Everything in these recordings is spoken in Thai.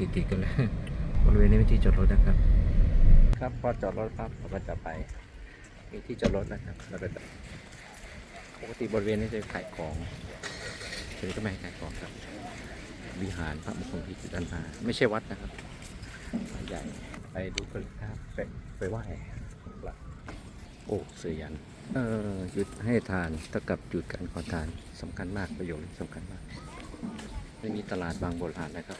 ติดๆกันเลยบริเวณนี้เป็นที่จอดรถนะครับ ครับพอจอดรถปั๊บเราก็จะไปมีที่จอดรถนะครับเราก็จะปกติบริเวณนี้จะขายของทีนี้ก็ไม่ขายของครับ วิหารพระมงคลพิจิตรด้านหน้าไม่ใช่วัดนะครับใหญ่ไปดูกันครับไปไปไหว้โอ้เสือยันเออหยุดให้ทานเท่ากับหยุดการขอทานสำคัญมากประโยชน์สำคัญมากไม่มีตลาดบางโบราณนะครับ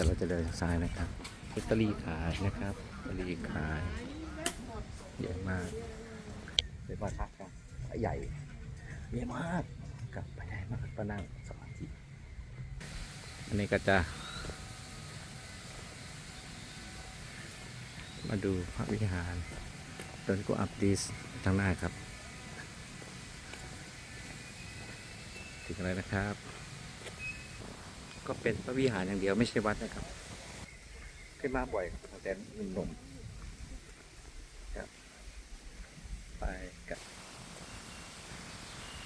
แต่เราจะเดินซ้ายนะครับลอตเตอรี่ขายนะครับลอตเตอรี่ขายเยอะมากเป็นว่าคักครับใหญ่เยอะมากกลับไปได้มากก็นั่งสมาธิอันนี้ก็จะ มาดูพระวิหารเดินก็อัพดีสทางหน้าครับ ถึงอะไรนะครับ ก็เป็นพระวิหารอย่างเดียวไม่ใช่วัดนะครับ ขึ้นมาบ่อยตั้งแต่หนุ่มๆครับ ไปกับ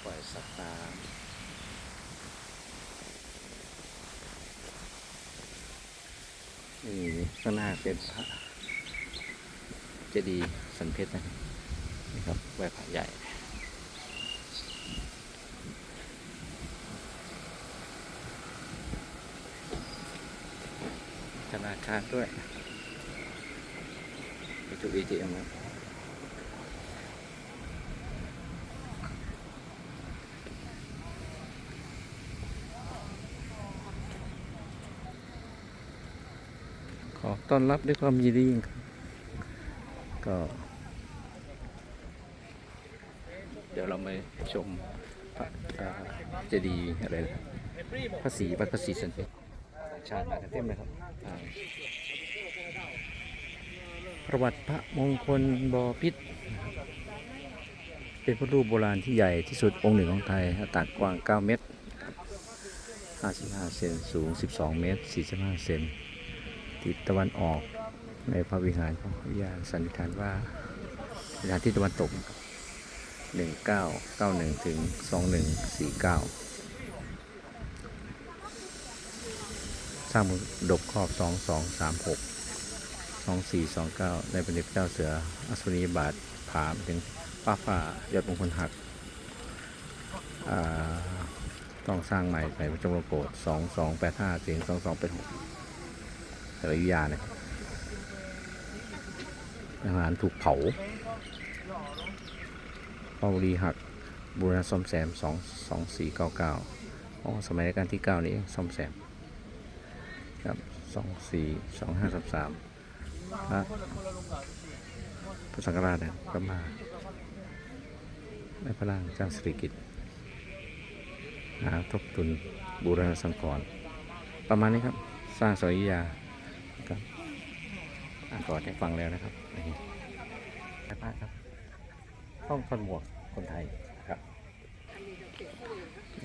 ปล่อยสัตว์ตามนี่ข้างหน้าเป็นพระเจดีย์สันเพชรนะนี่ครับ ไหว้พระใหญ่ ธนาคารด้วยไปจุด ATM ครับขอต้อนรับด้วยความยินดีครับก็เดี๋ยวเรามาชมพระเจดีย์อะไรพระศรีพระศรีสันเพชร ชาติมากันเต็มเลยครับประวัติพระมงคลบอพิษเป็นพระรูปโบราณที่ใหญ่ที่สุดองค์หนึ่งของไทยตักกว้าง 9 เมตร 55 เซนสูง 12 เมตร 45 เซนทิศตะวันออกในพระวิหารของพระวิหาสันนิษฐานว่าวิหารที่ตะวันตก 1991 ถึง 2149 ส ร้างมดกครอบสองสองสามหกสองสี่สองเก้าในประเเจ้าเสืออสุนีบาทผาถึงป้าฝ่ายอดมงคลหักต้องสร้างใหม่ใส่ประจำโลโกดสองสองแปดห้าเสียงสองสองเป็นหกอริยุาเนี่ยอาหารถูกเผาเปารีหักบุรณะซ่อมแซมสองสองสี่เก้าเก้าอ๋อสมัยรัชกาลที่เก้านี้ซ่อมแซม ครับสองสี่สองห้าสามสามพระพระสังฆราชเนี่ยก็มาในพระรางเจ้าสิริกิติ์หาทบทุนบูรณะสังกรประมาณนี้ครับ สร้างสริยาครับอ่านก่อนให้ฟังแล้วนะครับนี่ไปพาครับต้องคนหมวกคนไทยครับ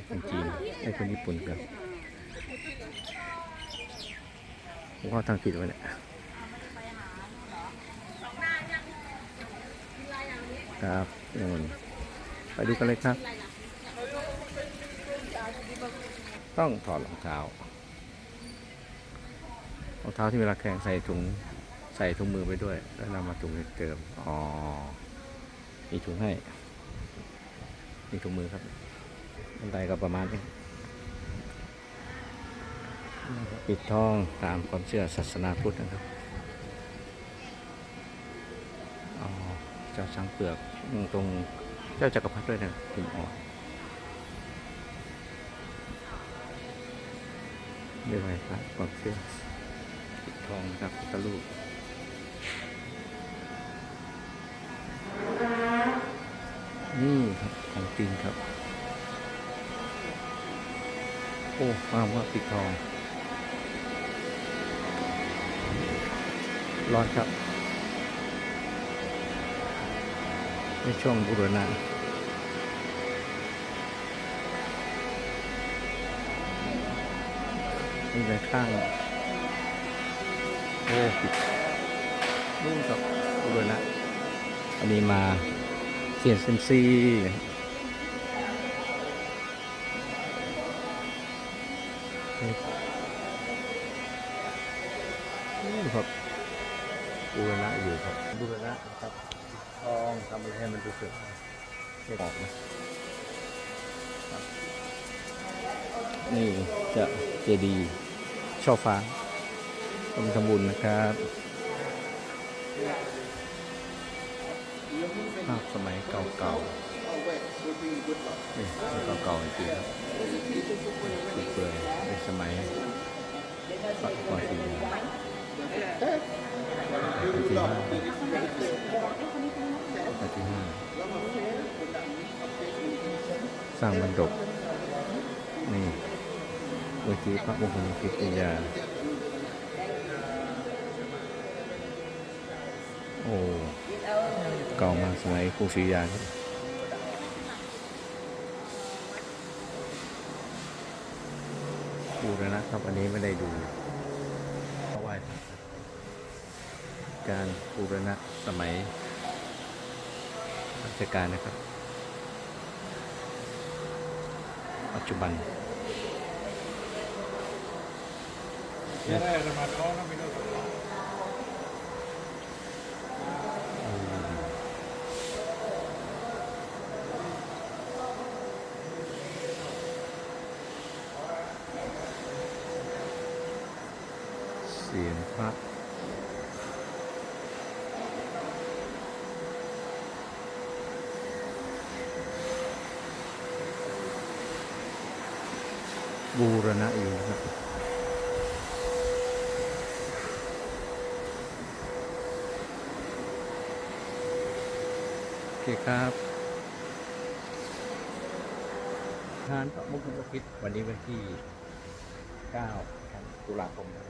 คนจีนไอ้คนญี่ปุ่นครับ ผมก็ทางผิดไว้เนี่ยครับนู่นไปดูกันเลยครับ ต้องถอดรองเท้ารองเท้าที่เวลาแข่งใส่ถุงใส่ถุงมือไปด้วย แล้วนำมาถุงเติมอ๋อมีถุงให้มีถุงมือครับบันไดก็ประมาณนี้ ปิดทองตามความเชื่อศาสนาพุทธนะครับเจ้าช้างเปลือกตรงเจ้าจักรพรรดิด้วยนะพิมพ์ออกเรียกว่าอะไรครับความเชื่อปิดทองนะครับพุทธรูปนี่ครับของจริงครับ โอ้มามว่าปิดทอง ร้อนครับ ในช่วงบุรณะมีไปข้าง โอ้ปิดรุ่งกับบุรณะอันนี้มาเสียนเซมซีครับ บูรณะอยู่ครับบูรณะครับทองทำอะไรให้มันดูสวยไม่ออกนะครับนี่จะเจดีย์ช่อฟ้าต้นสมบูรณ์นะครับภาพสมัยเก่าๆนี่เก่าๆจริงๆครับเปื่อยๆในสมัยปักก่อ นสีที่ห้าปักที่ห้าสร้างบรรดก นี่เมื่อกี้พระมงคลกิติยา โอ้เก่ามากสมัยครูศรียาครับบูรณะครับ อันนี้ไม่ได้ดูเพราะว่า การบูรณะสมัยรัชกาลนะครับ ปัจจุบันเสียงพระ บูรณะอยู่นะครับ โอเคครับทานพระมุขพิดวันนี้วันที่ 9 ตุลาคมนะครับ